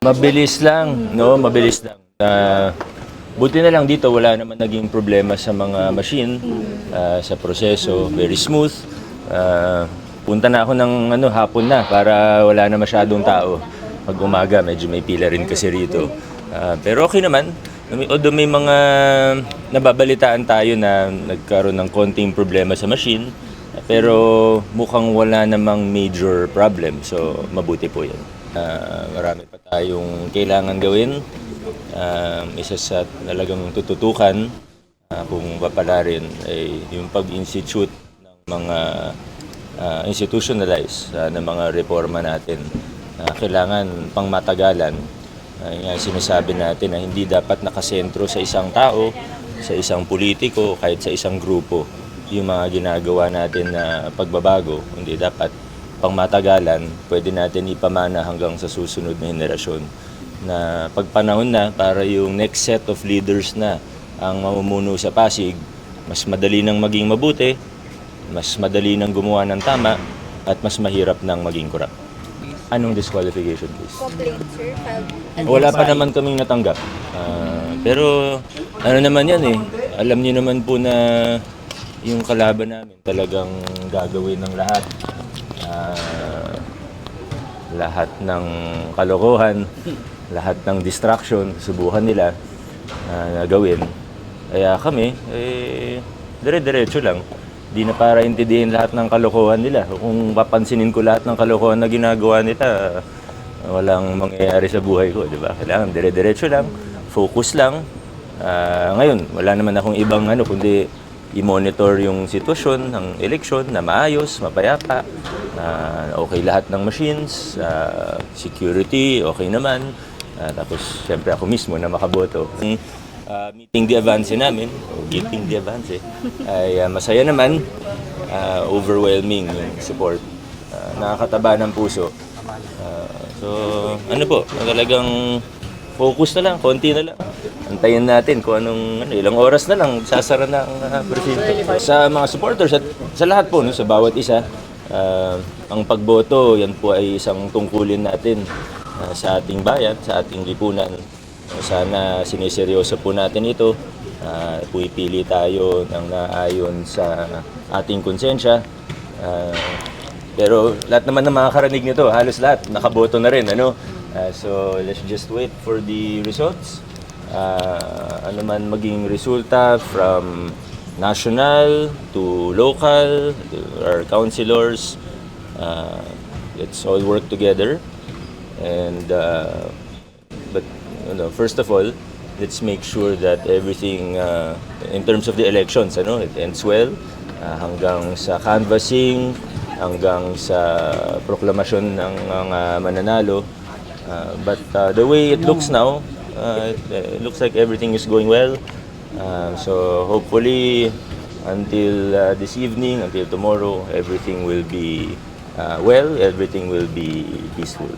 Mabilis lang, no? Mabilis lang. Ah, buti na lang dito, wala naman naging problema sa mga machine, ah, sa proseso, very smooth. Ah, punta na ako ng ano, hapon na para wala na masyadong tao. Pag umaga, medyo may pila rin kasi rito. Ah, pero okay naman. Although may mga nababalitaan tayo na nagkaroon ng konting problema sa machine, pero mukhang wala namang major problem. So, mabuti po yan. Ah, marami pa tayong kailangan gawin. Ah, isa sa talagang tututukan ah, kung papalarin ay yung pag-institute ng mga ah, institutionalize ah, ng mga reforma natin. na kailangan pang matagalan. Uh, sinasabi natin na hindi dapat nakasentro sa isang tao, sa isang politiko, kahit sa isang grupo yung mga ginagawa natin na pagbabago. Hindi dapat pang matagalan, pwede natin ipamana hanggang sa susunod na henerasyon. Na pagpanahon na para yung next set of leaders na ang mamumuno sa Pasig, mas madali nang maging mabuti, mas madali nang gumawa ng tama, at mas mahirap nang maging korap. Anong disqualification case? complaint, sir, filed Wala pa naman kaming natanggap. Ah, pero ano naman yan eh. Alam niyo naman po na yung kalaban namin talagang gagawin ng lahat. Ah, lahat ng kalokohan, lahat ng distraction, subukan nila na gawin. Kaya kami, eh, dire-diretso lang. Di na para intindihin lahat ng kalokohan nila. Kung papansinin ko lahat ng kalokohan na ginagawa nila, walang mangyayari sa buhay ko, di ba? Kailangan dire-diretso lang, focus lang. Ah, ngayon, wala naman akong ibang ano, kundi i-monitor yung sitwasyon ng eleksyon na maayos, mapayapa, na okay lahat ng machines, ah, security, okay naman. Ah, tapos, syempre ako mismo na makaboto. Ah, meeting di avance namin, o meeting di avance, ay ah, masaya naman, ah, overwhelming yung support. Ah, nakakataba ng puso. Ah, so, ano po, talagang focus na lang, konti na lang. Antayin natin kung anong, ano, ilang oras na lang, sasara na ang uh, presinto. Sa mga supporters at sa lahat po, no, sa bawat isa, ah, ang pagboto, yan po ay isang tungkulin natin ah, sa ating bayan, sa ating lipunan. Sana siniseryoso po natin ito. Uh, pumipili tayo ng naayon sa ating konsensya. Ah, pero lahat naman ng mga karanig nito, halos lahat, nakaboto na rin. Ano? Ah, so let's just wait for the results. Ah, ano man maging resulta from national to local, our councilors, ah, let's all work together. And uh, but you know, first of all, let's make sure that everything uh, in terms of the elections, ano, it ends well uh, hanggang sa canvassing, hanggang sa proklamasyon ng mga mananalo. Uh, but uh, the way it looks now, uh, it, it looks like everything is going well. Uh, so hopefully until uh, this evening, until tomorrow, everything will be uh, well, everything will be peaceful.